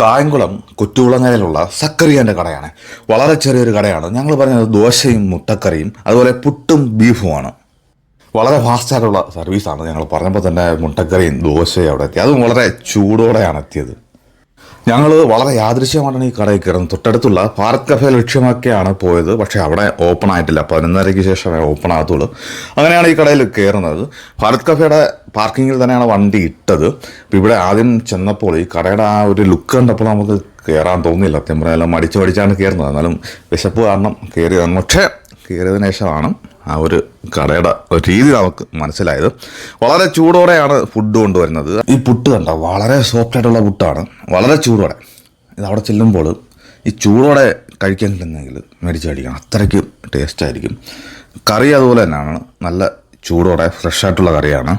കായംകുളം കുറ്റുകുളങ്ങരയിലുള്ള സക്കറിയാന്റെ കടയാണ്. വളരെ ചെറിയൊരു കടയാണ്. ഞങ്ങൾ പറയുന്നത് ദോശയും മുട്ടക്കറിയും അതുപോലെ പുട്ടും ബീഫുമാണ്. വളരെ ഫാസ്റ്റായിട്ടുള്ള സർവീസാണ് ഞങ്ങൾ പറഞ്ഞപ്പോൾ തന്നെ മുട്ടക്കറിയും ദോശയും അവിടെ എത്തി. അതും വളരെ ചൂടോടെയാണ് എത്തിയത്. ഞങ്ങൾ വളരെ യാദൃശ്യമായിട്ടാണ് ഈ കടയിൽ കയറുന്നത്. തൊട്ടടുത്തുള്ള ഭാരത് കഫെ ലക്ഷ്യമാക്കിയാണ് പോയത്. പക്ഷേ അവിടെ ഓപ്പൺ ആയിട്ടില്ല. പതിനൊന്നരയ്ക്ക് ശേഷമേ ഓപ്പൺ ആകത്തുള്ളൂ. അങ്ങനെയാണ് ഈ കടയിൽ കയറുന്നത്. ഭാരത് കഫേയുടെ പാർക്കിങ്ങിൽ തന്നെയാണ് വണ്ടി ഇട്ടത്. ഇവിടെ ആദ്യം ചെന്നപ്പോൾ ഈ കടയുടെ ആ ഒരു ലുക്ക് കണ്ടപ്പോൾ നമുക്ക് കയറാൻ തോന്നിയില്ല. തെമ്പറയെല്ലാം മടിച്ച് മടിച്ചാണ് കയറുന്നത്. എന്നാലും വിശപ്പ് കാരണം കയറിയതാണ്. പക്ഷേ കയറിയതിനു ശേഷമാണ് ആ ഒരു കടയുടെ രീതി നമുക്ക് മനസ്സിലായത്. വളരെ ചൂടോടെയാണ് ഫുഡ് കൊണ്ടുവരുന്നത്. ഈ പുട്ട് കണ്ട? വളരെ സോഫ്റ്റ് ആയിട്ടുള്ള പുട്ടാണ്. വളരെ ചൂടോടെ. ഇത് അവിടെ ചെല്ലുമ്പോൾ ഈ ചൂടോടെ കഴിക്കാൻ കിട്ടുന്നെങ്കിൽ മേടിച്ച് കഴിക്കണം. അത്രയ്ക്ക് ടേസ്റ്റായിരിക്കും കറി അതുപോലെ തന്നെയാണ്. നല്ല ചൂടോടെ ഫ്രഷ് ആയിട്ടുള്ള കറിയാണ്.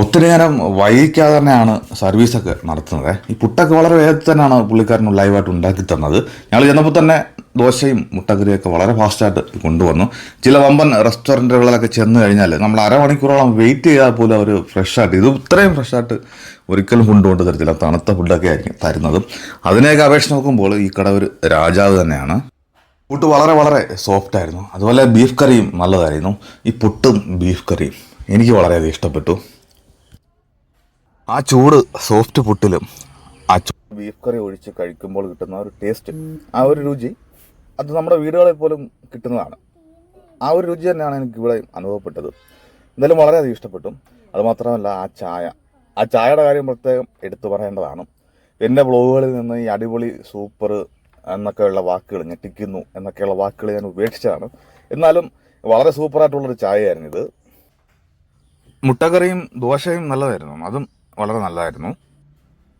ഒത്തിരി നേരം വൈകിക്കാതെ തന്നെയാണ് സർവീസൊക്കെ നടത്തുന്നത്. ഈ പുട്ടൊക്കെ വളരെ വേഗത്തിൽ തന്നെയാണ് പുള്ളിക്കാരൻ ലൈവായിട്ട് ഉണ്ടാക്കി തന്നത്. ഞങ്ങൾ ചെന്നപ്പോൾ തന്നെ ദോശയും മുട്ടക്കറിയൊക്കെ വളരെ ഫാസ്റ്റായിട്ട് കൊണ്ടുവന്നു. ചില വമ്പൻ റെസ്റ്റോറന്റുകളിലൊക്കെ ചെന്ന് കഴിഞ്ഞാൽ നമ്മൾ അരമണിക്കൂറോളം വെയിറ്റ് ചെയ്താൽ പോലും അവർ ഫ്രഷായിട്ട് ഇത് ഇത്രയും ഫ്രഷായിട്ട് ഒരിക്കലും കൊണ്ടുകൊണ്ട് തരത്തില്ല തണുത്ത ഫുഡൊക്കെ ആയിരിക്കും തരുന്നത്. അതിനെയൊക്കെ അപേക്ഷിച്ച് നോക്കുമ്പോൾ ഈ കട ഒരു രാജാവ് തന്നെയാണ്. പുട്ട് വളരെ വളരെ സോഫ്റ്റ് ആയിരുന്നു. അതുപോലെ ബീഫ് കറിയും നല്ലതായിരുന്നു. ഈ പുട്ടും ബീഫ് കറിയും എനിക്ക് വളരെയധികം ഇഷ്ടപ്പെട്ടു. ആ ചൂട് സോഫ്റ്റ് പുട്ടിലും ആ ബീഫ് കറി ഒഴിച്ച് കഴിക്കുമ്പോൾ കിട്ടുന്ന ഒരു ടേസ്റ്റ് ആ ഒരു രുചി അത് നമ്മുടെ വീടുകളിൽ പോലും കിട്ടുന്നതാണ്. ആ ഒരു രുചി തന്നെയാണ് എനിക്ക് ഇവിടെ അനുഭവപ്പെട്ടത്. എന്തായാലും വളരെയധികം ഇഷ്ടപ്പെട്ടു. അതുമാത്രമല്ല ആ ചായ. ആ ചായയുടെ കാര്യം പ്രത്യേകം എടുത്തു പറയേണ്ടതാണ്. എന്റെ ബ്ലോഗുകളിൽ നിന്ന് ഈ അടിപൊളി സൂപ്പർ എന്നൊക്കെയുള്ള വാക്കുകൾ ഞെട്ടിക്കുന്നു എന്നൊക്കെയുള്ള വാക്കുകൾ ഞാൻ ഉപേക്ഷിച്ചതാണ്. എന്നാലും വളരെ സൂപ്പറായിട്ടുള്ളൊരു ചായയായിരുന്നു ഇത്. മുട്ടക്കറിയും ദോശയും നല്ലതായിരുന്നു. അതും വളരെ നല്ലതായിരുന്നു.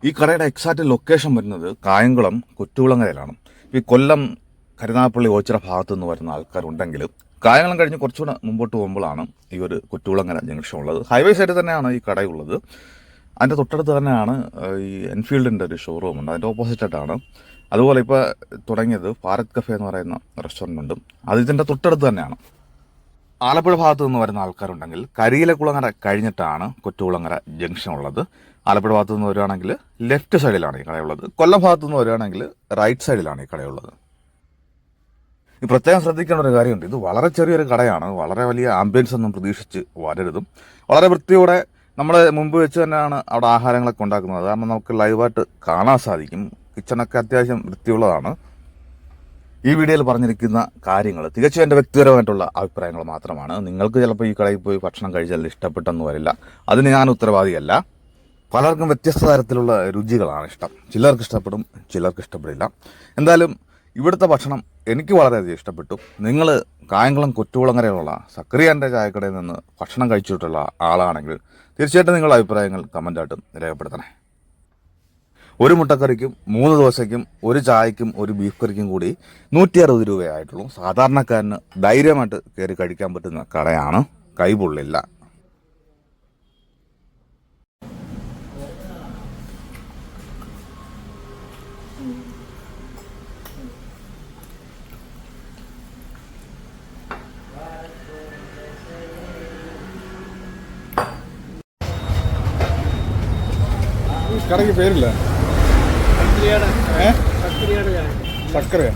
ഈ കടയുടെ എക്സാക്റ്റ് ലൊക്കേഷൻ വരുന്നത് കായംകുളം കുറ്റുകുളങ്ങരയിലാണ് ഈ കൊല്ലം കരുനാഗപ്പള്ളി ഓച്ചിറ ഭാഗത്തു നിന്ന് വരുന്ന ആൾക്കാരുണ്ടെങ്കിൽ കായംകുളം കഴിഞ്ഞ് കുറച്ചുകൂടെ മുമ്പോട്ട് പോകുമ്പോഴാണ് ഈ ഒരു കുറ്റുകുളങ്ങര ജംഗ്ഷൻ ഉള്ളത്. ഹൈവേ സൈഡിൽ തന്നെയാണ് ഈ കടയുള്ളത്. അതിന്റെ തൊട്ടടുത്ത് തന്നെയാണ് ഈ എൻഫീൽഡിന്റെ ഒരു ഷോറൂം ഉണ്ട്. അതിന്റെ ഓപ്പോസിറ്റായിട്ടാണ് അതുപോലെ ഇപ്പോൾ തുടങ്ങിയത് ഭാരത് കഫേ എന്ന് പറയുന്ന റെസ്റ്റോറന്റ് ഉണ്ട്. അത് ഇതിന്റെ തൊട്ടടുത്ത് തന്നെയാണ്. ആലപ്പുഴ ഭാഗത്തു നിന്ന് വരുന്ന ആൾക്കാരുണ്ടെങ്കിൽ കരിയിലക്കുളങ്ങര കഴിഞ്ഞിട്ടാണ് കൊറ്റുകുളങ്ങര ജംഗ്ഷൻ ഉള്ളത്. ആലപ്പുഴ ഭാഗത്തു നിന്ന് വരുവാണെങ്കിൽ ലെഫ്റ്റ് സൈഡിലാണ് ഈ കടയുള്ളത്. കൊല്ലം ഭാഗത്തു നിന്ന് വരുവാണെങ്കിൽ റൈറ്റ് സൈഡിലാണ് ഈ കടയുള്ളത്. ഈ പ്രത്യേകം ശ്രദ്ധിക്കേണ്ട ഒരു കാര്യമുണ്ട്. ഇത് വളരെ ചെറിയൊരു കടയാണ്. വളരെ വലിയ ആംബിയൻസ് ഒന്നും പ്രതീക്ഷിച്ച് വരരുതും. വളരെ വൃത്തിയോടെ നമ്മൾ മുമ്പ് വെച്ച് തന്നെയാണ് അവിടെ ആഹാരങ്ങളൊക്കെ ഉണ്ടാക്കുന്നത്. കാരണം നമുക്ക് ലൈവായിട്ട് കാണാൻ സാധിക്കും. കിച്ചണൊക്കെ അത്യാവശ്യം വൃത്തിയുള്ളതാണ്. ഈ വീഡിയോയിൽ പറഞ്ഞിരിക്കുന്ന കാര്യങ്ങൾ തികച്ചും എന്റെ വ്യക്തിപരമായിട്ടുള്ള അഭിപ്രായങ്ങൾ മാത്രമാണ്. നിങ്ങൾക്ക് ചിലപ്പോൾ ഈ കടയിൽ പോയി ഭക്ഷണം കഴിച്ചാൽ ഇഷ്ടപ്പെട്ടെന്ന് വരില്ല. അതിന് ഞാൻ ഉത്തരവാദിയല്ല. പലർക്കും വ്യത്യസ്ത തരത്തിലുള്ള രുചികളാണ് ഇഷ്ടം. ചിലർക്ക് ഇഷ്ടപ്പെടും ചിലർക്ക് ഇഷ്ടപ്പെടില്ല. എന്തായാലും ഇവിടുത്തെ ഭക്ഷണം എനിക്ക് വളരെയധികം ഇഷ്ടപ്പെട്ടു. നിങ്ങൾ കായംകുളം കൊറ്റുകുളങ്ങരയിലുള്ള സക്രിയാന്റെ ചായക്കടയിൽ നിന്ന് ഭക്ഷണം കഴിച്ചിട്ടുള്ള ആളാണെങ്കിൽ തീർച്ചയായിട്ടും നിങ്ങളുടെ അഭിപ്രായങ്ങൾ കമന്റായിട്ടും രേഖപ്പെടുത്തണേ. ഒരു മുട്ടക്കറിക്കും മൂന്ന് ദോശയ്ക്കും ഒരു ചായക്കും ഒരു ബീഫ് കറിക്കും കൂടി നൂറ്റി അറുപത് രൂപയായിട്ടുള്ളൂ. സാധാരണക്കാരന് ധൈര്യമായിട്ട് കയറി കഴിക്കാൻ പറ്റുന്ന കടയാണ്. കൈപൊള്ളില്ല കടയ്ക്ക് പേരില്ല. സക്രിയയുടെ ഏ സക്കരയാ